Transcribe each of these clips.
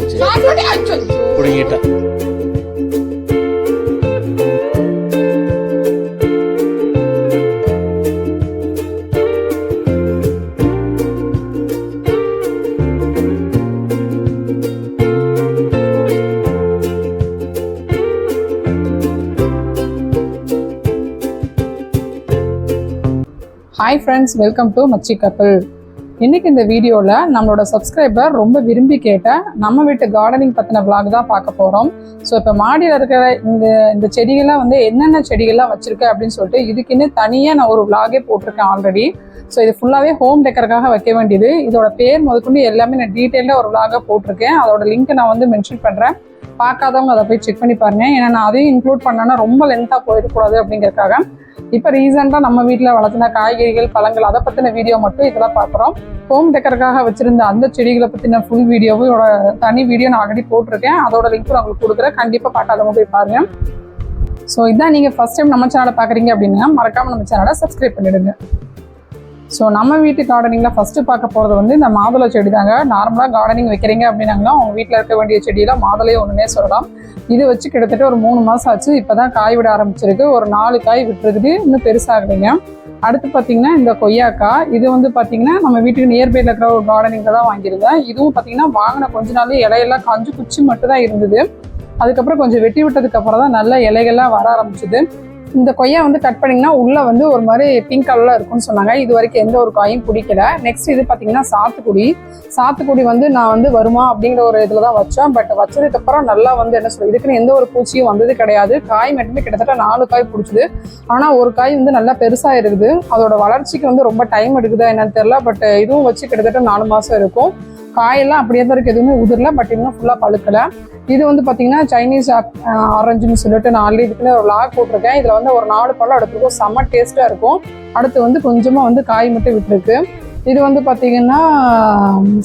சரி பிடிங்கிட்டேன். Hi friends welcome to மச்சி கப்பல் இன்னைக்கு இந்த வீடியோவில் நம்மளோட சப்ஸ்கிரைபர் ரொம்ப விரும்பி கேட்ட நம்ம வீட்டு கார்டனிங் பற்றின விளாக் தான் பார்க்க போகிறோம் ஸோ இப்போ மாடியில் இருக்கிற இந்த இந்த செடிகள்லாம் வந்து என்னென்ன செடிகள்லாம் வச்சுருக்கு அப்படின்னு சொல்லிட்டு இதுக்குன்னு தனியாக நான் ஒரு விளாகே போட்டிருக்கேன் ஆல்ரெடி ஸோ இது ஃபுல்லாகவே ஹோம் டெக்கருக்காக வைக்க வேண்டியது. இதோட பேர் முதற்கொண்டு எல்லாமே நான் டீட்டெயிலாக ஒரு விளாகாக போட்டிருக்கேன். அதோட லிங்க்கை நான் வந்து மென்ஷன் பண்ணுறேன் பார்க்காதவங்க அதை போய் செக் பண்ணி பாருங்க. ஏன்னா நான் அதையும் இன்க்ளூட் பண்ணேன்னா ரொம்ப லென்த்தாக போயிடக்கூடாது அப்படிங்கிறதுக்காக. இப்போ ரீசெண்டாக நம்ம வீட்டில் வளர்த்துன காய்கறிகள் பழங்கள் அதை பற்றின வீடியோ மட்டும் இதெல்லாம் பார்க்குறோம். ஹோம் டெக்கருக்காக வச்சுருந்த அந்த செடிகளை பற்றின ஃபுல் வீடியோவும் தனி வீடியோ நான் ஆல்ரெடி போட்டிருக்கேன். அதோட லிங்க் நான் உங்களுக்கு கொடுக்குறேன். கண்டிப்பாக பார்க்காதவங்க போய் பாருங்க. ஸோ இதான் நீங்கள் ஃபஸ்ட் டைம் நம்ம சேனலை பார்க்குறீங்க அப்படின்னா மறக்காமல் நம்ம சேனலை சப்ஸ்கிரைப் பண்ணிடுங்க. ஸோ நம்ம வீட்டு கார்டனிங்கில் ஃபஸ்ட்டு பார்க்க போகிறது வந்து இந்த மாதுளை செடி தாங்க நார்மலாக கார்டனிங் வைக்கிறீங்க அப்படின்னாங்கன்னா உங்கள் வீட்டில் இருக்க வேண்டிய செடியில் மாதுளையே ஒன்றுனே சொல்லலாம். இது வச்சு கிட்டத்தட்ட ஒரு மூணு மாதம் ஆச்சு. இப்போ தான் காய் விட ஆரம்பிச்சிருக்கு. ஒரு நாலு காய் விட்டுருக்குது. இன்னும் பெருசாகலைங்க. அடுத்து பார்த்தீங்கன்னா இந்த கொய்யாக்காய். இது வந்து பார்த்தீங்கன்னா நம்ம வீட்டுக்கு நியர்பையில் இருக்கிற ஒரு கார்டனிங்கில் தான் வாங்கியிருந்தேன். இதுவும் பார்த்தீங்கன்னா வாங்கின கொஞ்ச நாள் இலையெல்லாம் காஞ்சு குச்சி மட்டும் தான் இருந்தது. அதுக்கப்புறம் கொஞ்சம் வெட்டி விட்டதுக்கு அப்புறம் தான் நல்ல இலைகள்லாம் வர ஆரம்பிச்சுது. இந்த கொய்யா வந்து கட் பண்ணிங்கன்னா உள்ள வந்து ஒரு மாதிரி பிங்க் கலர்ல இருக்கும்னு சொன்னாங்க. இது வரைக்கும் எந்த ஒரு காயும் பிடிக்கல. நெக்ஸ்ட் இது பார்த்தீங்கன்னா சாத்துக்குடி. சாத்துக்குடி வந்து நான் வந்து வருமா அப்படிங்கிற ஒரு இதில் தான் வச்சேன் பட் வச்சதுக்கு அப்புறம் நல்லா வந்து என்ன சொல்றது இதுக்குன்னு எந்த ஒரு பூச்சியும் வந்தது கிடையாது. காய் மட்டுமே கிட்டத்தட்ட நாலு காய் பிடிச்சது. ஆனால் ஒரு காய் வந்து நல்லா பெருசாக இருக்குது அதோட வளர்ச்சிக்கு வந்து ரொம்ப டைம் எடுக்குதா என்னன்னு தெரியல. பட் இதுவும் வச்சு கிட்டத்தட்ட நாலு மாதம் இருக்கும். காயெல்லாம் அப்படியே தான் இருக்கு எதுவுமே உதிரல பட் இன்னும் ஃபுல்லாக பழுக்கல. இது வந்து பார்த்தீங்கன்னா சைனீஸ் ஆரஞ்சுன்னு uh, சொல்லிட்டு நான் ஆல்ரெடி இதுக்குன்னு ஒரு லாக் போட்டிருக்கேன். இதில் வந்து ஒரு நாலு பழம் எடுத்துருக்கோம் செம்ம டேஸ்ட்டாக இருக்கும். அடுத்து வந்து கொஞ்சமாக வந்து காய் மட்டும் விட்டுருக்கு. இது வந்து பார்த்தீங்கன்னா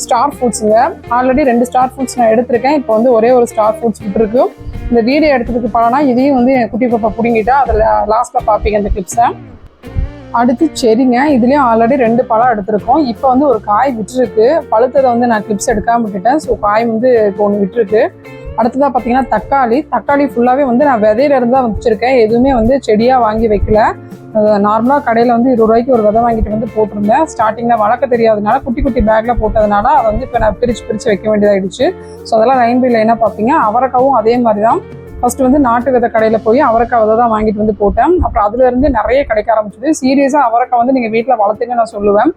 ஸ்டார் ஃப்ரூட்ஸுங்க ஆல்ரெடி ரெண்டு ஸ்டார் ஃபுட்ஸ் நான் எடுத்திருக்கேன். இப்போ வந்து ஒரே ஒரு ஸ்டார் ஃப்ரூட்ஸ் விட்டுருக்கு. இந்த வீடியோ எடுத்ததுக்கு பலனா இதையும் வந்து என் குட்டி பாப்பா பிடுங்கிட்டா அதில் லாஸ்ட்டில் பார்ப்பீங்க இந்த கிளிப்ஸை அடுத்து செடிங்க இதுலேயும் ஆல்ரெடி ரெண்டு பழம் எடுத்திருக்கோம். இப்போ வந்து ஒரு காய் விட்டுருக்கு. பழுத்ததை வந்து நான் கிளிப்ஸ் எடுக்காம விட்டுட்டேன். ஸோ காய் வந்து இப்போ ஒன்று விட்டுருக்கு. அடுத்ததாக பார்த்தீங்கன்னா தக்காளி. தக்காளி ஃபுல்லாகவே வந்து நான் விதையில இருந்து தான் வச்சுருக்கேன். எதுவுமே வந்து செடியாக வாங்கி வைக்கல. நார்மலாக கடையில் வந்து இருபது ரூபாய்க்கு ஒரு விதை வாங்கிட்டு வந்து போட்டிருந்தேன். ஸ்டார்டிங்கில் வளர்க்க தெரியாதனால குட்டி குட்டி பேக்கில் போட்டதுனால அதை வந்து இப்போ நான் பிரித்து பிரித்து வைக்க வேண்டியதாகிடுச்சு ஸோ அதெல்லாம் லைன் பை லைனாக பார்ப்பீங்க அவரைக்காவும் அதே மாதிரி தான் ஃபர்ஸ்ட் வந்து நாட்டு விதை கடையில் போய் அவரைக்காய் விதை தான் வாங்கிட்டு வந்து போட்டேன். அப்புறம் அதுல இருந்து நிறைய கிடைக்க ஆரம்பிச்சது. சீரியஸாக அவரைக்காய் வந்து நீங்கள் வீட்டில் வளர்த்துங்க நான் சொல்லுவேன்.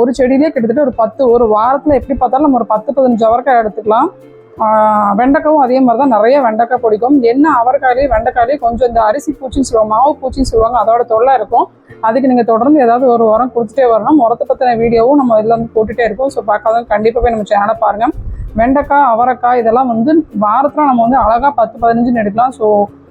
ஒரு செடியிலே கிட்டத்தட்ட ஒரு பத்து ஒரு வாரத்தில் எப்படி பார்த்தாலும் நம்ம ஒரு பத்து பதினஞ்சு அவரைக்காய் எடுத்துக்கலாம். வெண்டைக்காவும் அதே மாதிரி தான் நிறைய வெண்டைக்காய் பிடிக்கும். என்ன அவரைக்காயிலேயே வெண்டைக்காயிலேயே கொஞ்சம் இந்த அரிசி பூச்சின்னு சொல்லுவாங்க மாவு பூச்சின்னு சொல்லுவாங்க அதோட தொல்லை இருக்கும். அதுக்கு நீங்கள் தொடர்ந்து ஏதாவது ஒரு உரம் கொடுத்துட்டே வரணும். உரத்தை பற்றின வீடியோவும் நம்ம இதில் வந்து போட்டுகிட்டே இருக்கோம். ஸோ பார்க்காதவங்க கண்டிப்பாக போய் நம்ம சேனலை பாருங்கள் வெண்டைக்காய் அவரைக்காய் இதெல்லாம் வந்து வாரத்தில் நம்ம வந்து அழகாக பத்து பதினஞ்சுன்னு எடுக்கலாம். ஸோ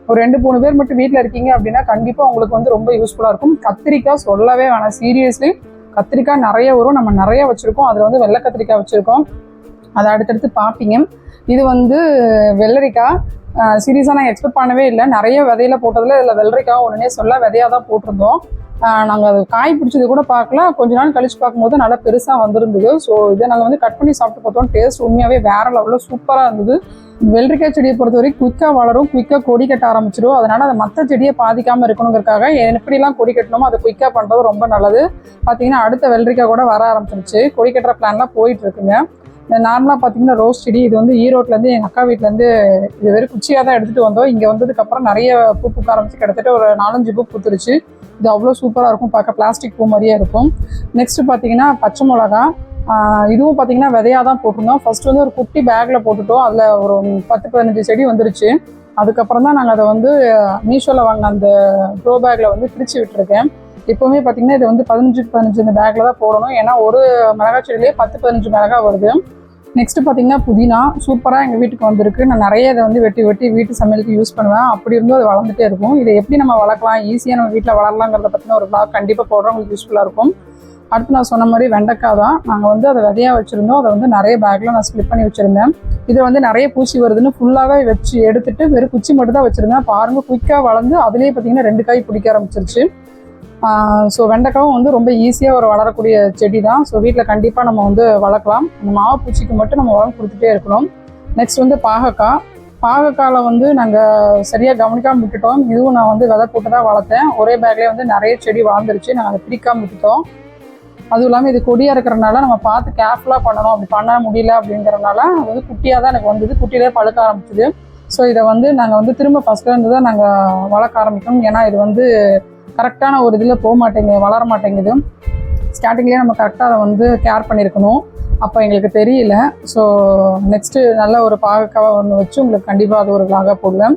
ஒரு ரெண்டு மூணு பேர் மட்டும் வீட்டில் இருக்கீங்க அப்படின்னா கண்டிப்பாக உங்களுக்கு வந்து ரொம்ப யூஸ்ஃபுல்லாக இருக்கும். கத்திரிக்காய் சொல்லவே வேணாம். சீரியஸ்லி கத்திரிக்காய் நிறைய வரும் நம்ம நிறைய வச்சுருக்கோம். அதில் வந்து வெள்ளை கத்திரிக்காய் வச்சுருக்கோம். அதை அடுத்தடுத்து பார்ப்பீங்க. இது வந்து வெள்ளரிக்காய். சீரியஸாக நான் எக்ஸ்பெக்ட் பண்ணவே இல்லை. நிறைய விதையில போட்டதில் இதில் வெள்ளரிக்காய் உடனே சொல்ல விதையாக தான் போட்டிருந்தோம். நாங்கள் அது காய் பிடிச்சது கூட பார்க்கல. கொஞ்ச நாள் கழிச்சு பார்க்கும்போது நல்லா பெருசாக வந்திருந்தது. ஸோ இதை நாங்கள் வந்து கட் பண்ணி சாப்பிட்டு பார்த்தோம். டேஸ்ட் உண்மையாகவே வேற லெவலில் சூப்பராக இருந்தது. வெள்ளரிக்காய் செடியை பொறுத்தவரை குயிக்காக வளரும் குயிக்காக கொடி கட்ட ஆரம்பிச்சிடும். அதனால் அதை மற்ற செடியை பாதிக்காமல் இருக்கணுங்கிறதுக்காக எப்படிலாம் கொடி கட்டணுமோ அதை குயிக்காக பண்ணுறது ரொம்ப நல்லது. பார்த்தீங்கன்னா அடுத்த வெள்ளரிக்காய் கூட வர ஆரம்பிச்சிருச்சு. கொடி கட்டுற பிளான்லாம் போயிட்டு இருக்குங்க. நார்மலாக பார்த்தீங்கன்னா ரோஸ் செடி இது வந்து ஈரோட்லேருந்து எங்கள் அக்கா வீட்டிலேருந்து இது வெறும் குச்சியாக தான் எடுத்துகிட்டு வந்தோம். இங்கே வந்ததுக்கப்புறம் நிறைய பூ பூக்க ஆரம்பிச்சு கிட்டத்தட்ட ஒரு நாலஞ்சு பூ பூத்துருச்சு. இது அவ்வளோ சூப்பராக இருக்கும். பார்க்க பிளாஸ்டிக் பூ மாதிரியே இருக்கும். நெக்ஸ்ட் பார்த்தீங்கன்னா பச்சை மிளகா. இதுவும் பார்த்தீங்கன்னா விதையாக தான் போட்டிருந்தோம். ஃபர்ஸ்ட் வந்து ஒரு குட்டி பேக்கில் போட்டுட்டோம். அதில் ஒரு பத்து பதினஞ்சு செடி வந்துருச்சு. அதுக்கப்புறம் தான் நாங்கள் அதை வந்து மீஷோவில் வாங்கின அந்த ப்ரோ பேக்கில் வந்து பிரித்து விட்டுருக்கேன். எப்போவுமே பார்த்தீங்கன்னா இது வந்து பதினஞ்சு பதினஞ்சு இந்த பேக்கில் தான் போடணும். ஏன்னா ஒரு மிளகா செடியிலே பத்து பதினஞ்சு மிளகா வருது. நெக்ஸ்ட் பார்த்தீங்கன்னா புதினா சூப்பராக எங்கள் வீட்டுக்கு வந்திருக்கு. நான் நிறைய இதை வந்து வெட்டி வெட்டி வீட்டு சமையலுக்கு யூஸ் பண்ணுவேன். அப்படி இருந்தும் அது வளர்ந்துட்டே இருக்கும். இதை எப்படி நம்ம வளர்க்கலாம்? ஈஸியாக நம்ம வீட்டில் வளரலாங்கிறத பற்றின ஒரு பிளாக் கண்டிப்பாக போடுறோம் உங்களுக்கு யூஸ்ஃபுல்லாக இருக்கும். அடுத்து நான் சொன்ன மாதிரி வெண்டைக்காய் தான். நாங்கள் வந்து அதை விதையாக வச்சுருந்தோம். அதை வந்து நிறைய பேக்கில் நான் ஸ்லிப் பண்ணி வச்சுருந்தேன். இதை வந்து நிறைய பூச்சி வருதுன்னு ஃபுல்லாகவே வச்சு எடுத்துட்டு வெறும் குச்சி மட்டும் தான் வச்சுருந்தேன். பாருங்க குயிக்காக வளர்ந்து அதுலேயே பார்த்தீங்கன்னா ரெண்டு காய் பிடிக்க ஆரம்பிச்சிருச்சு. ஸோ வெண்டைக்காவும் வந்து ரொம்ப ஈஸியாக ஒரு வளரக்கூடிய செடி தான் ஸோ வீட்டில் கண்டிப்பாக நம்ம வந்து வளர்க்கலாம். அந்த மாவு பூச்சிக்கு மட்டும் நம்ம உரம் கொடுத்துட்டே இருக்கணும். நெக்ஸ்ட் வந்து பாகக்காய். பாகக்காயில் வந்து நாங்கள் சரியாக கவனிக்காமல் விட்டுட்டோம். இதுவும் நான் வந்து விதை போட்டு தான் வளர்த்தேன். ஒரே பேக்லேயே வந்து நிறைய செடி வளர்ந்துருச்சு நாங்கள் அதை பிரிக்காமல் விட்டுட்டோம். அதுவும் இல்லாமல் இது கொடியாக இருக்கிறனால நம்ம பார்த்து கேர்ஃபுல்லாக பண்ணணும். அப்படி பண்ண முடியல அப்படிங்கிறனால அது வந்து குட்டியாக தான் எனக்கு வந்தது. குட்டியிலே பழுக்க ஆரம்பிச்சுது. ஸோ இதை வந்து நாங்கள் வந்து திரும்ப ஃபஸ்ட்லேருந்து தான் நாங்கள் வளர்க்க ஆரம்பிக்கணும். ஏன்னா இது வந்து கரெக்டான ஒரு இதில் போக மாட்டேங்குது வளர மாட்டேங்குது. ஸ்டார்டிங்லேயே நம்ம கரெக்டாக அதை வந்து கேர் பண்ணியிருக்கணும் அப்போ எங்களுக்கு தெரியல. ஸோ நெக்ஸ்ட்டு நல்ல ஒரு பாகக்காவை ஒன்று வச்சு உங்களுக்கு கண்டிப்பாக அது ஒரு விலாகாக போடுவேன்.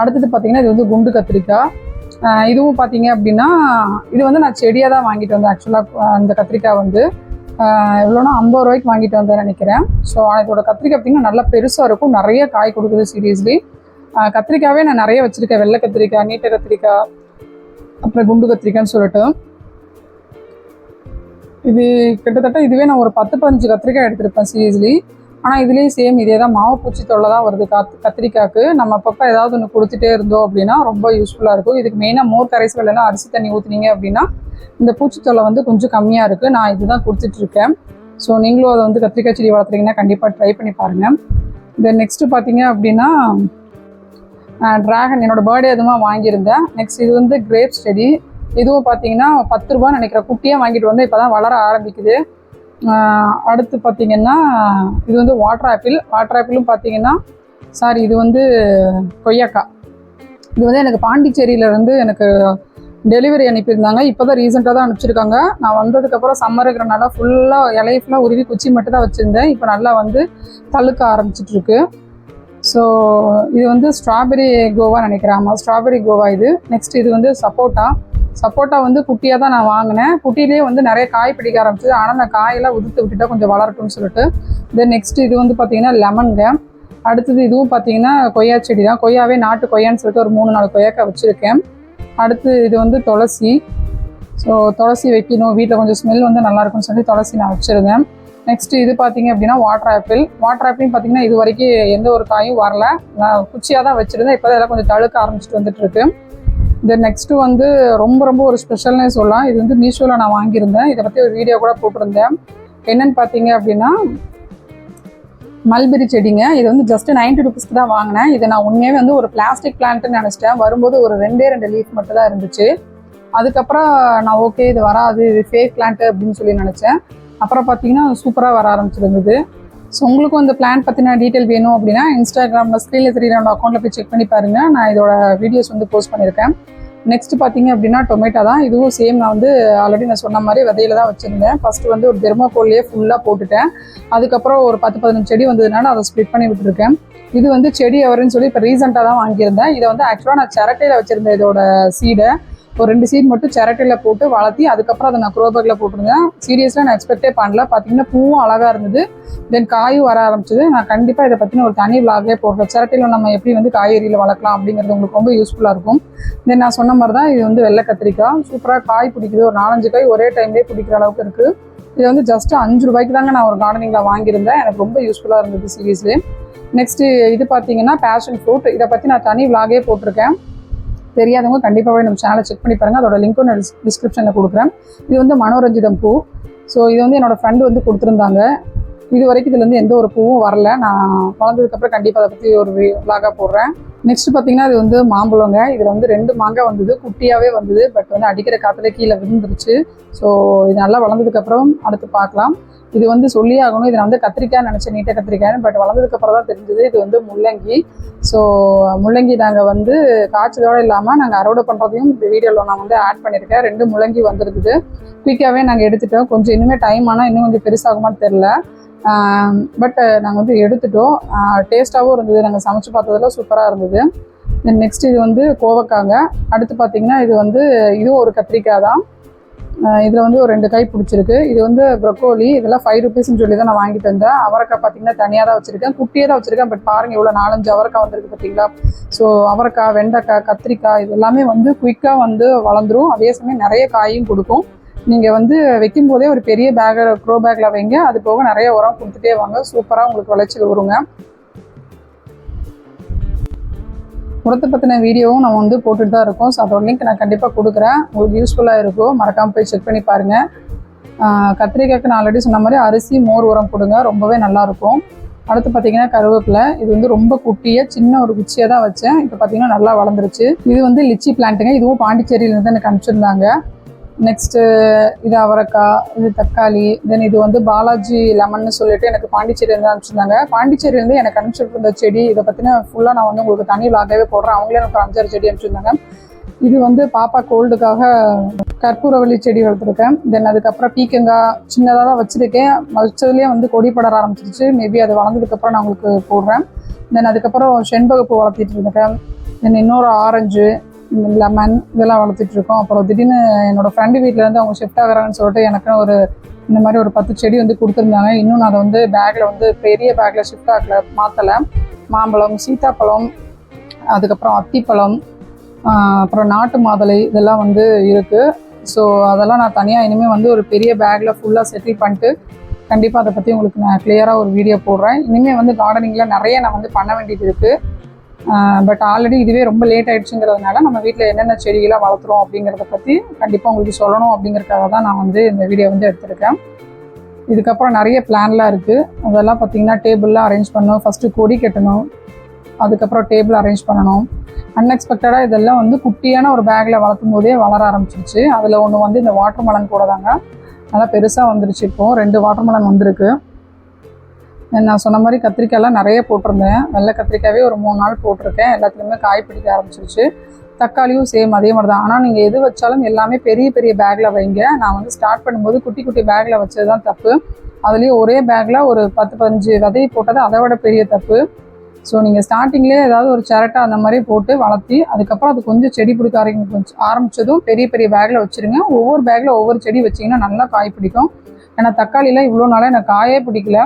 அடுத்தது பார்த்தீங்கன்னா இது வந்து குண்டு கத்திரிக்காய். இதுவும் பார்த்தீங்க அப்படின்னா இது வந்து நான் செடியாக தான் வாங்கிட்டு வந்தேன். ஆக்சுவலாக அந்த கத்திரிக்காய் வந்து எவ்வளோனா ஐம்பது ரூபாய்க்கு வாங்கிட்டு வந்தேன் நினைக்கிறேன். ஸோ இதோட கத்திரிக்காய் பார்த்தீங்கன்னா நல்லா பெருசாக இருக்கும். நிறைய காய் கொடுக்குது சீரியஸ்லி கத்திரிக்காவே நான் நிறைய வச்சுருக்கேன். வெள்ளை கத்திரிக்காய் நீட்ட கத்திரிக்காய் அப்புறம் குண்டு கத்திரிக்காய்ன்னு சொல்லிட்டு. இது கிட்டத்தட்ட இதுவே நான் ஒரு பத்து பதினஞ்சு கத்திரிக்காய் எடுத்திருப்பேன் சீரியஸ்லி ஆனால் இதுலேயும் சேம் இதே தான். மாவு பூச்சி தொல்லை தான் வருது. கத் கத்திரிக்காய்க்கு. நம்ம அப்பப்போ ஏதாவது ஒன்று கொடுத்துட்டே இருந்தோம் அப்படின்னா ரொம்ப யூஸ்ஃபுல்லாக இருக்கும். இதுக்கு மெயினாக மோர் கரைசல் இல்லைன்னா அரிசி தண்ணி ஊற்றுனீங்க அப்படின்னா இந்த பூச்சி தொல்லை வந்து கொஞ்சம் கம்மியாக இருக்குது நான் இதுதான் கொடுத்துட்ருக்கேன் ஸோ நீங்களும் அதை வந்து கத்திரிக்காய் செடி வளர்த்துறீங்கன்னா கண்டிப்பாக ட்ரை பண்ணி பாருங்கள் தென் நெக்ஸ்ட்டு பார்த்தீங்க அப்படின்னா ட்ராகன் என்னோட பர்த்டே அதுவும் வாங்கியிருந்தேன். நெக்ஸ்ட் இது வந்து கிரேப் செடி. இதுவும் பார்த்தீங்கன்னா பத்து ரூபா நினைக்கிற குட்டியாக வாங்கிட்டு வந்து இப்போ தான் வளர ஆரம்பிக்குது. அடுத்து பார்த்தீங்கன்னா இது வந்து வாட்டர் ஆப்பிள் வாட்டர் ஆப்பிளும் பார்த்தீங்கன்னா சாரி இது வந்து கொய்யாக்காய் இது வந்து எனக்கு பாண்டிச்சேரியிலேருந்து எனக்கு டெலிவரி அனுப்பியிருந்தாங்க. இப்போ தான் ரீசெண்டாக தான் அனுப்பிச்சிருக்காங்க. நான் வந்ததுக்கப்புறம் சம்மருங்கிறனால ஃபுல்லாக இலையை ஃபுல்லாக உருவி குச்சி மட்டும் தான் வச்சுருந்தேன். இப்போ நல்லா வந்து தழுக்க ஆரம்பிச்சிட்ருக்கு ஸோ இது வந்து ஸ்ட்ராபெரி கோவா நினைக்கிறேன் ஆமாம் ஸ்ட்ராபெரி கோவா இது. நெக்ஸ்ட் இது வந்து சப்போட்டா. சப்போட்டா வந்து குட்டியாக தான் நான் வாங்கினேன். குட்டியிலே வந்து நிறைய காய் பிடிக்க ஆரம்பிச்சது. ஆனால் அந்த காயெல்லாம் உதிர்த்து விட்டுட்டா கொஞ்சம் வளரட்டும்னு சொல்லிட்டு. தென் நெக்ஸ்ட் இது வந்து பார்த்தீங்கன்னா லெமன்க அடுத்தது இதுவும் பார்த்தீங்கன்னா கொய்யா செடி தான். கொய்யாவே நாட்டு கொய்யான்னு சொல்லிட்டு ஒரு மூணு நாலு கொய்யாக்காய் வச்சுருக்கேன். அடுத்து இது வந்து துளசி. ஸோ துளசி வைக்கணும். வீட்டில் கொஞ்சம் ஸ்மெல் வந்து நல்லாயிருக்குன்னு சொல்லி துளசி நான் வச்சுருந்தேன். நெக்ஸ்ட் இது பார்த்தீங்க அப்படின்னா வாட்டர் ஆப்பிள் வாட்டர் ஆப்பிள் பார்த்தீங்கன்னா இது வரைக்கும் எந்த ஒரு காயும் வரல. நான் குச்சியாக தான் வச்சுருந்தேன். இப்போ எல்லாம் கொஞ்சம் தழுக்க ஆரம்பிச்சிட்டு வந்துட்டு இருக்கு. தென் நெக்ஸ்ட்டு வந்து ரொம்ப ரொம்ப ஒரு ஸ்பெஷல்னே சொல்லலாம். இது வந்து மீஷோவில் நான் வாங்கியிருந்தேன். இதை பற்றி ஒரு வீடியோ கூட போட்டிருந்தேன். என்னன்னு பார்த்தீங்க அப்படின்னா மல்பெரி செடிங்க. இது வந்து ஜஸ்ட் நைன்டி ருபீஸ்க்கு தான் வாங்கினேன். இதை நான் உண்மையாகவே வந்து ஒரு பிளாஸ்டிக் பிளான்ட்னு நினச்சிட்டேன். வரும்போது ஒரு ரெண்டே ரெண்டு லீஃப் மட்டும் தான் இருந்துச்சு. அதுக்கப்புறம் நான் ஓகே இது வராது இது ஃபேக் பிளான்ட் அப்படின்னு சொல்லி நினச்சேன். அப்புறம் பார்த்தீங்கன்னா சூப்பராக வர ஆரம்பிச்சிருந்தது. ஸோ உங்களுக்கும் இந்த பிளான் பற்றின டீட்டெயில் வேணும் அப்படின்னா இன்ஸ்டாகிராமில் ஸ்க்ரீனில் த்ரீ அக்கௌண்ட்டில் போய் செக் பண்ணி பாருங்கள் நான் இதோட வீடியோஸ் வந்து போஸ்ட் பண்ணியிருக்கேன் நெக்ஸ்ட் பார்த்தீங்க அப்படின்னா டொமேட்டோ தான். இதுவும் சேம் நான் வந்து ஆல்ரெடி நான் சொன்ன மாதிரி விதையில தான் வச்சுருந்தேன். ஃபஸ்ட்டு வந்து ஒரு தெர்மோகோல்லையே ஃபுல்லாக போட்டுட்டேன். அதுக்கப்புறம் ஒரு பத்து பதினஞ்சு செடி வந்ததுனால அதை ஸ்ப்ளிட் பண்ணி விட்டுருக்கேன். இது வந்து செடி அவருன்னு சொல்லி இப்போ ரீசெண்டாக தான் வாங்கியிருந்தேன். இதை வந்து ஆக்சுவலாக நான் சிரட்டையில் வச்சுருந்தேன் இதோட சீடை ஒரு ரெண்டு சீட் மட்டும் சிரட்டையில் போட்டு வளர்த்தி அதுக்கப்புறம் அதை நான் குரோபேக்கில் போட்டிருந்தேன். சீரியஸாக நான் எக்ஸ்பெக்டே பண்ணல. பார்த்தீங்கன்னா பூவும் அழகாக இருந்தது. தென் காயும் வர ஆரம்பிச்சது. நான் கண்டிப்பாக இதை பற்றின ஒரு தனி விளாகே போடுறேன். சிரட்டையில் நம்ம எப்படி வந்து காய்கறியில் வளர்க்கலாம் அப்படிங்கிறது உங்களுக்கு ரொம்ப யூஸ்ஃபுல்லாக இருக்கும். தென் நான் சொன்ன மாதிரி தான் இது வந்து வெள்ளை கத்திரிக்காய். சூப்பராக காய் பிடிக்குது. ஒரு நாலஞ்சு காய் ஒரே டைம்லேயே பிடிக்கிற அளவுக்கு இருக்குது இது வந்து ஜஸ்ட் அஞ்சு ரூபாய்க்கு தாங்க நான் ஒரு கார்டனிங்கில் வாங்கியிருந்தேன். எனக்கு ரொம்ப யூஸ்ஃபுல்லாக இருந்தது சீரியஸ்லேயே நெக்ஸ்ட்டு இது பார்த்தீங்கன்னா பேஷன் ஃப்ரூட் இதை பற்றி நான் தனி விளாகே போட்டிருக்கேன். தெரியாதவங்க கண்டிப்பாகவே நம்ம சேனலை செக் பண்ணி பாருங்கள் அதோட லிங்க்கும் நான் டிஸ்கிரிப்ஷனில் கொடுக்குறேன். இது வந்து மனோரஞ்சிதம் பூ. ஸோ இது வந்து என்னோடய ஃப்ரெண்டு வந்து கொடுத்துருந்தாங்க. இது வரைக்கும் இதுலேருந்து எந்த ஒரு பூவும் வரல. நான் வளர்ந்ததுக்கப்புறம் கண்டிப்பாக அதை பற்றி ஒரு விலாகாக போடுறேன். நெக்ஸ்ட் பார்த்தீங்கன்னா இது வந்து மாம்பழங்க. இதில் வந்து ரெண்டு மாங்காய் வந்தது. குட்டியாகவே வந்தது. பட் வந்து அடிக்கிற காற்றுல கீழே விழுந்துருச்சு. ஸோ இது நல்லா வளர்ந்ததுக்கப்புறம் அடுத்து பார்க்கலாம். இது வந்து சொல்லி ஆகணும். இதை வந்து கத்திரிக்காய் நினச்சேன். நீட்டாக கத்திரிக்காய்னு பட் வளர்ந்ததுக்கப்புறம் தான் தெரிஞ்சது. இது வந்து முள்ளங்கி. ஸோ முள்ளங்கி நாங்கள் வந்து காய்ச்சதோடு இல்லாமல் நாங்கள் அறுவடை பண்ணுறதையும் இந்த வீடியோவில் நான் வந்து ஆட் பண்ணியிருக்கேன் ரெண்டு முள்ளங்கி வந்துருக்குது. குயிக்காகவே நாங்கள் எடுத்துட்டோம். கொஞ்சம் இன்னுமே டைம் ஆனால் இன்னும் கொஞ்சம் பெருசாகுமான்னு தெரில பட் நாங்கள் வந்து எடுத்துட்டோம். டேஸ்ட்டாகவும் இருந்தது. நாங்கள் சமைச்சு பார்த்ததெல்லாம் சூப்பராக இருந்தது. தென் நெக்ஸ்ட் இது வந்து கோவக்காங்க. அடுத்து பார்த்தீங்கன்னா இது வந்து இதுவும் ஒரு கத்திரிக்காய் தான். இதில் வந்து ஒரு ரெண்டு காய் பிடிச்சிருக்கு. இது வந்து ப்ரொக்கோலி இதெல்லாம் ஃபைவ் ருபீஸ்னு சொல்லி தான் நான் வாங்கிட்டு வந்தேன். அவரைக்காய் பார்த்தீங்கன்னா தனியாக தான் வச்சுருக்கேன். குட்டியே தான் வச்சுருக்கேன். பட் பாருங்கள் இவ்வளோ நாலஞ்சு அவரைக்காய் வந்திருக்கு பார்த்தீங்களா? ஸோ அவரைக்காய் வெண்டைக்காய் கத்திரிக்காய் இது எல்லாமே வந்து குயிக்காக வந்து வளர்ந்துரும். அதே சமயம் நிறைய காயும் கொடுக்கும். நீங்கள் வந்து வைக்கும் போதே ஒரு பெரிய பேக்கில் க்ரோ பேக்கில் வைங்க. அது போக நிறைய உரம் கொடுத்துட்டே வாங்க. சூப்பராக உங்களுக்கு விளைச்சல் வருங்க. உரத்தை பற்றின வீடியோவும் நம்ம வந்து போட்டுட்டு தான் இருக்கோம். ஸோ அதோட லிங்க் நான் கண்டிப்பாக கொடுக்குறேன். உங்களுக்கு யூஸ்ஃபுல்லாக இருக்கும் மறக்காமல் போய் செக் பண்ணி பாருங்கள் கத்திரிக்காய்க்கு நான் ஆல்ரெடி சொன்ன மாதிரி அரிசி மோர் உரம் கொடுங்க ரொம்பவே நல்லாயிருக்கும் அடுத்து பார்த்தீங்கன்னா கருவேப்பிலை. இது வந்து ரொம்ப குட்டியாக சின்ன ஒரு குச்சியாக தான் வச்சேன். இப்போ பார்த்தீங்கன்னா நல்லா வளர்ந்துருச்சு. இது வந்து லிச்சி பிளான்ட்டுங்க இதுவும் பாண்டிச்சேரியிலேருந்து எனக்கு அனுப்பிச்சிருந்தாங்க. நெக்ஸ்ட்டு இது அவரைக்காய் இது தக்காளி தென் இது வந்து பாலாஜி லெமன்னு சொல்லிட்டு எனக்கு பாண்டிச்சேரியிலேருந்து அனுப்பிச்சிருந்தாங்க. பாண்டிச்சேரியிலேருந்து எனக்கு அனுப்பிச்சிருந்த செடி இதை பற்றின ஃபுல்லாக நான் வந்து உங்களுக்கு தனி லாகவே போடுறேன். அவங்களே எனக்கு அஞ்சாறு செடி அனுப்பிச்சிருந்தாங்க. இது வந்து பாப்பா கோல்டுக்காக கற்பூரவள்ளி செடி வளர்த்துருக்கேன். தென் அதுக்கப்புறம் பீக்கங்காய் சின்னதாக தான் வச்சுருக்கேன். வச்சதுலேயே வந்து கொடி படர ஆரம்பிச்சிருச்சு. மேபி அது வளர்ந்ததுக்கப்புறம் நான் உங்களுக்கு போடுறேன். தென் அதுக்கப்புறம் செண்பகப்பூ வளர்த்திட்டு இருந்தேன் தென் இன்னொரு ஆரஞ்சு லெமன் இதெல்லாம் வளர்த்துட்டு இருக்கோம் அப்புறம் திடீர்னு என்னோட ஃப்ரெண்டு வீட்டிலேருந்து அவங்க ஷிஃப்ட் ஆகிறாங்கன்னு சொல்லிட்டு எனக்கு ஒரு இந்த மாதிரி ஒரு பத்து செடி வந்து கொடுத்துருந்தாங்க. இன்னும் நான் அதை வந்து பேக்கில் வந்து பெரிய பேக்கில் ஷிஃப்ட் ஆகல மாற்றலை மாம்பழம் சீத்தாப்பழம் அதுக்கப்புறம் அத்திப்பழம் அப்புறம் நாட்டு மாதுளை இதெல்லாம் வந்து இருக்குது ஸோ அதெல்லாம் நான் தனியாக இனிமேல் வந்து ஒரு பெரிய பேக்கில் ஃபுல்லாக செட்டில் பண்ணிட்டு கண்டிப்பாக அதை பற்றி உங்களுக்கு நான் கிளியராக ஒரு வீடியோ போடுறேன். இனிமேல் வந்து கார்டனிங்கில் நிறைய நான் வந்து பண்ண வேண்டியது இருக்குது பட் ஆல்ரெடி இதுவே ரொம்ப லேட் ஆயிடுச்சுங்கிறதுனால நம்ம வீட்டில் என்னென்ன செடிகளாக வளர்த்துறோம் அப்படிங்கிறத பற்றி கண்டிப்பாக உங்களுக்கு சொல்லணும் அப்படிங்கிறதுக்காக தான் நான் வந்து இந்த வீடியோ வந்து எடுத்திருக்கேன். இதுக்கப்புறம் நிறைய பிளான்லாம் இருக்குது அதெல்லாம் பார்த்திங்கன்னா டேபிள்லாம் அரேஞ்ச் பண்ணணும். ஃபஸ்ட்டு கொடி கட்டணும். அதுக்கப்புறம் டேபிள் அரேஞ்ச் பண்ணணும். அன்எக்ஸ்பெக்டடாக இதெல்லாம் வந்து குட்டியான ஒரு பேக்கில் வளர்த்தும் போதே வளர ஆரம்பிச்சிருச்சு. அதில் ஒன்று வந்து இந்த வாட்டர் மலன் கூட தாங்க. நல்லா பெருசாக வந்துருச்சு இப்போது ரெண்டு வாட்டர் மலன் வந்திருக்கு. நான் சொன்ன மாதிரி கத்திரிக்காயெல்லாம் நிறைய போட்டிருந்தேன். வெள்ளை கத்திரிக்காயே ஒரு மூணு நாள் போட்டிருக்கேன். எல்லாத்துலேயுமே காய் பிடிக்க ஆரம்பிச்சிருச்சு. தக்காளியும் சேம் அதே மாதிரி தான். ஆனால் நீங்கள் எது வச்சாலும் எல்லாமே பெரிய பெரிய பேக்கில் வைங்க. நான் வந்து ஸ்டார்ட் பண்ணும்போது குட்டி குட்டி பேக்கில் வச்சது தான் தப்பு. அதுலேயும் ஒரே பேக்கில் ஒரு பத்து பதினஞ்சு விதை போட்டது அதை விட பெரிய தப்பு. ஸோ நீங்கள் ஸ்டார்டிங்லேயே ஏதாவது ஒரு சிரட்டை அந்த மாதிரி போட்டு வளர்த்தி அதுக்கப்புறம் அது கொஞ்சம் செடி பிடிக்க ஆரம்பி ஆரம்பிச்சதும் பெரிய பெரிய பேக்கில் வச்சுருங்க. ஒவ்வொரு பேக்கில் ஒவ்வொரு செடி வச்சிங்கன்னா நல்லா காய் பிடிக்கும். ஏன்னா தக்காளியில் இவ்வளோ நாளாக எனக்கு காயே பிடிக்கல.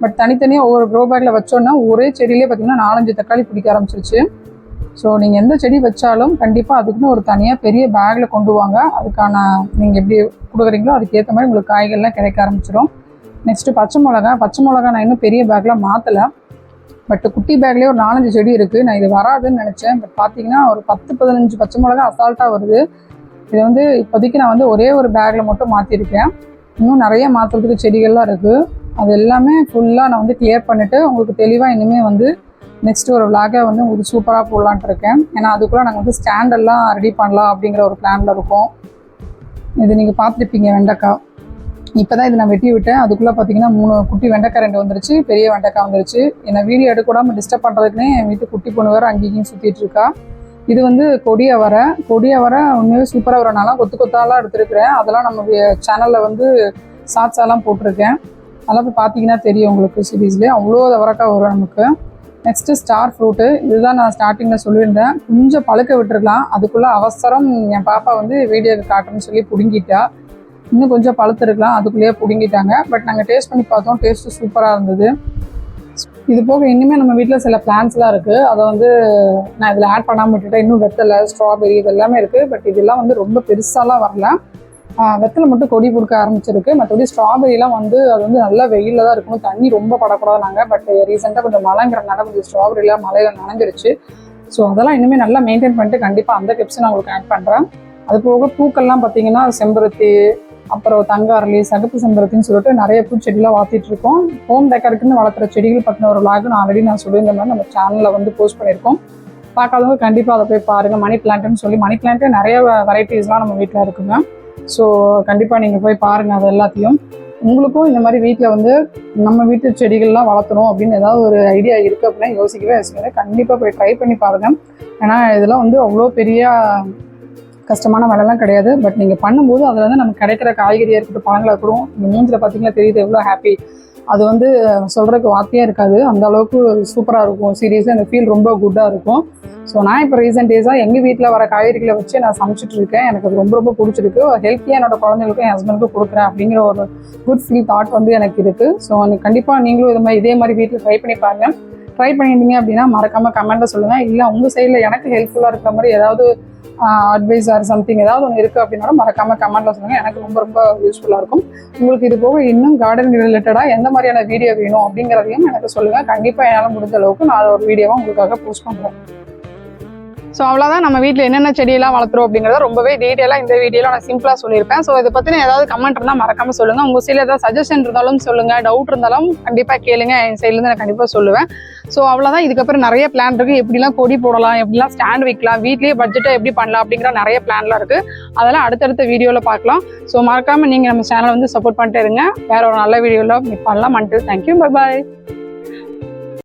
பட் தனித்தனியாக ஒவ்வொரு க்ரோ பேக்கில் வச்சோன்னா ஒரே செடியிலே பார்த்தீங்கன்னா நாலஞ்சு தக்காளி பிடிக்க ஆரம்பிச்சிருச்சு. ஸோ நீங்கள் எந்த செடி வச்சாலும் கண்டிப்பாக அதுக்குன்னு ஒரு தனியாக பெரிய பேக்கில் கொண்டு வாங்க. அதுக்கான நீங்கள் எப்படி கொடுக்குறீங்களோ அதுக்கேற்ற மாதிரி உங்களுக்கு காய்கள்லாம் கிடைக்க ஆரம்பிச்சிடும் நெக்ஸ்ட்டு பச்சை மிளகா. பச்சை மிளகா நான் இன்னும் பெரிய பேக்கில் மாற்றலை பட் குட்டி பேக்லேயே ஒரு நாலஞ்சு செடி இருக்குது நான் இது வராதுன்னு நினச்சேன். பட் பார்த்தீங்கன்னா ஒரு பத்து பதினஞ்சு பச்சை மிளகா அசால்ட்டாக வருது. இது வந்து இப்போதைக்கு நான் வந்து ஒரே ஒரு பேக்கில் மட்டும் மாற்றிருக்கேன் இன்னும் நிறைய மாற்றுறதுக்கு செடிகள்லாம் இருக்குது அது எல்லாமே ஃபுல்லாக நான் வந்து கிளியர் பண்ணிவிட்டு உங்களுக்கு தெளிவாக இனிமேல் வந்து நெக்ஸ்ட் ஒரு விளாகை வந்து உங்களுக்கு சூப்பராக போடலான்ட்டு இருக்கேன். ஏன்னா அதுக்குள்ளே நாங்கள் வந்து ஸ்டாண்டெல்லாம் ரெடி பண்ணலாம் அப்படிங்கிற ஒரு பிளானில் இருக்கோம். இது நீங்கள் பார்த்துருப்பீங்க வெண்டைக்காய் இப்போ தான் இது நான் வெட்டி விட்டேன். அதுக்குள்ளே பார்த்தீங்கன்னா மூணு குட்டி வெண்டைக்காய் ரெண்டு வந்துருச்சு. பெரிய வெண்டைக்காய் வந்துருச்சு. என்னை வீடியோ எடுக்கூடாமல் டிஸ்டர்ப் பண்ணுறதுக்குனே என் வீட்டு குட்டி பொண்ணு வேறு அங்கேயும் சுற்றிட்டு இருக்கா. இது வந்து கொடிய வர. கொடிய வர உண்மையே சூப்பராக வரனால கொத்து கொத்தாலாம் எடுத்துருக்குறேன். அதெல்லாம் நம்ம சேனலில் வந்து சாட்சாலாம் போட்டிருக்கேன். அதெல்லாம் போய் பார்த்தீங்கன்னா தெரியும் உங்களுக்கு சீரீஸ்லேயே அவ்வளோ தவறக்காக வரும் நமக்கு. நெக்ஸ்ட்டு ஸ்டார் ஃப்ரூட்டு இதுதான் நான் ஸ்டார்டிங்கில் சொல்லியிருந்தேன். கொஞ்சம் பழுக்க விட்டுருக்கலாம். அதுக்குள்ளே அவசரம் என் பாப்பா வந்து வீடியோக்கு காட்டுறேன்னு சொல்லி பிடுங்கிட்டா. இன்னும் கொஞ்சம் பழுத்திருக்கலாம். அதுக்குள்ளேயே பிடுங்கிட்டாங்க. பட் நாங்கள் டேஸ்ட் பண்ணி பார்த்தோம். டேஸ்ட்டு சூப்பராக இருந்தது. இது போக இன்னுமே நம்ம வீட்டில் சில பிளான்ஸ்லாம் இருக்குது அதை வந்து நான் இதில் ஆட் பண்ணாமல் விட்டுட்டேன். இன்னும் வெத்தலை ஸ்ட்ராபெரி இது எல்லாமே இருக்குது பட் இதெல்லாம் வந்து ரொம்ப பெருசாலாம் வரல. வெத்தலை மட்டும் கொடி கொடுக்க ஆரம்பிச்சிருக்கு. மற்றபடி ஸ்ட்ராபெரிலாம் வந்து அது வந்து நல்லா வெயிலில் தான் இருக்கணும். தண்ணி ரொம்ப படக்கூடாது நாங்கள் பட் ரீசெண்டாக கொஞ்சம் மழைங்கிறனால கொஞ்சம் ஸ்ட்ராபெரிலாம் மழையில் நனைஞ்சிருச்சு. ஸோ அதெல்லாம் இனிமேல் நல்லா மெயின்டைன் பண்ணிட்டு கண்டிப்பாக அந்த டிப்ஸ் நான் உங்களுக்கு ஆட் பண்ணுறேன் அது போக பூக்கள்லாம் பார்த்தீங்கன்னா செம்பருத்தி அப்புறம் தங்காரலி சகப்பு செம்பருத்தின்னு சொல்லிட்டு நிறைய பூச்செடிலாம் வாத்திட்டு இருக்கோம். ஹோம் டெக்கருக்குன்னு வளர்த்துற செடிகள் பற்றின ஒரு லாக் நான் ஆல்ரெடி நான் சொல்லியிருந்த மாதிரி நம்ம சேனலில் வந்து போஸ்ட் பண்ணியிருக்கோம். பார்க்காதவங்க கண்டிப்பாக அதை போய் பாருங்கள் மணி பிளான்ட்னு சொல்லி மணி பிளான்ட்டு நிறைய வெரைட்டிஸ்லாம் நம்ம வீட்டில் இருக்குங்க. ஸோ கண்டிப்பாக நீங்கள் போய் பாருங்கள் அது எல்லாத்தையும். உங்களுக்கும் இந்த மாதிரி வீட்டில் வந்து நம்ம வீட்டு செடிகள்லாம் வளர்த்தணும் அப்படின்னு ஏதாவது ஒரு ஐடியா இருக்குது அப்படின்னா யோசிக்கவே யோசிக்கவே கண்டிப்பாக போய் ட்ரை பண்ணி பாருங்கள் ஏன்னா இதெல்லாம் வந்து அவ்வளோ பெரிய கஷ்டமான வேலைலாம் கிடையாது. பட் நீங்கள் பண்ணும்போது அதில் வந்து நமக்கு கிடைக்கிற காய்கறியாக இருக்கட்டும் பழங்களாக இருக்கட்டும் இந்த மூஞ்சில் பார்த்தீங்கன்னா தெரியுது எவ்வளோ ஹாப்பி அது வந்து சொல்கிறதுக்கு வார்த்தையே இருக்காது. அந்த அளவுக்கு சூப்பராக இருக்கும். சீரியஸாக அந்த ஃபீல் ரொம்ப குட்டாக இருக்கும். ஸோ நான் இப்போ ரீசெண்ட் டேஸாக எங்கள் வீட்டில் வர காய்கறிகளை வச்சு நான் சமைச்சிட்டு இருக்கேன். எனக்கு அது ரொம்ப ரொம்ப பிடிச்சிருக்கு. ஹெல்த்தியாக என்னோட குழந்தைங்களுக்கும் என் ஹஸ்பண்டுக்கும் கொடுக்குறேன் அப்படிங்கிற ஒரு குட் ஃபீல் தாட் வந்து எனக்கு இருக்குது ஸோ கண்டிப்பாக நீங்களும் இது மாதிரி இதே மாதிரி வீட்டில் ட்ரை பண்ணி பாருங்கள் ட்ரை பண்ணியிருந்தீங்க அப்படின்னா மறக்காமல் கமெண்ட்டில் சொல்லுங்கள் இல்லை உங்கள் சைடில் எனக்கு ஹெல்ப்ஃபுல்லாக இருக்கிற மாதிரி ஏதாவது அட்வைஸ் ஆர் சம்திங் ஏதாவது ஒன்று இருக்குது அப்படின்னாலும் மறக்காமல் கமெண்ட்டில் சொல்லுங்கள் எனக்கு ரொம்ப ரொம்ப யூஸ்ஃபுல்லாக இருக்கும். உங்களுக்கு இது போக இன்னும் கார்டன் ரிலேட்டடாக எந்த மாதிரியான வீடியோ வேணும் அப்படிங்கிறதையும் எனக்கு சொல்லுங்கள் கண்டிப்பாக என்னால் முடிஞ்ச அளவுக்கு நான் ஒரு வீடியோவாக உங்களுக்காக போஸ்ட் பண்ணுறேன் ஸோ அவ்வளோதான் நம்ம வீட்டில் என்னென்ன செடியெல்லாம் வளர்த்துறோம் அப்படிங்கிறத ரொம்பவே டீட்டெயிலாக இந்த வீடியோவில் நான் சிம்பிளாக சொல்லியிருப்பேன். ஸோ இதை பற்றின ஏதாவது கமெண்ட் இருந்தால் மறக்காமல் சொல்லுங்கள் உங்கள் சைடில் ஏதாவது சஜஷன் இருந்தாலும் சொல்லுங்கள் டவுட் இருந்தாலும் கண்டிப்பாக கேளுங்க. என் சைட்லேருந்து நான் கண்டிப்பாக சொல்லுவேன். ஸோ அவ்வளோதான் இதுக்கப்புறம் நிறைய பிளான் இருக்குது எப்படிலாம் கொடி போடலாம் எப்படிலாம் ஸ்டாண்ட் வைக்கலாம் வீட்லேயே பட்ஜெட்டை எப்படி பண்ணலாம் அப்படிங்கிற நிறைய பிளான்லாம் இருக்குது அதெல்லாம் அடுத்தடுத்த வீடியோவில் பார்க்கலாம். ஸோ மறக்காமல் நீங்கள் நம்ம சேனலை வந்து சப்போர்ட் பண்ணிட்டு இருங்க. வேற ஒரு நல்ல வீடியோவில் மீட் பண்ணலாம். மன்ட்டு தேங்க்யூ பை பாய்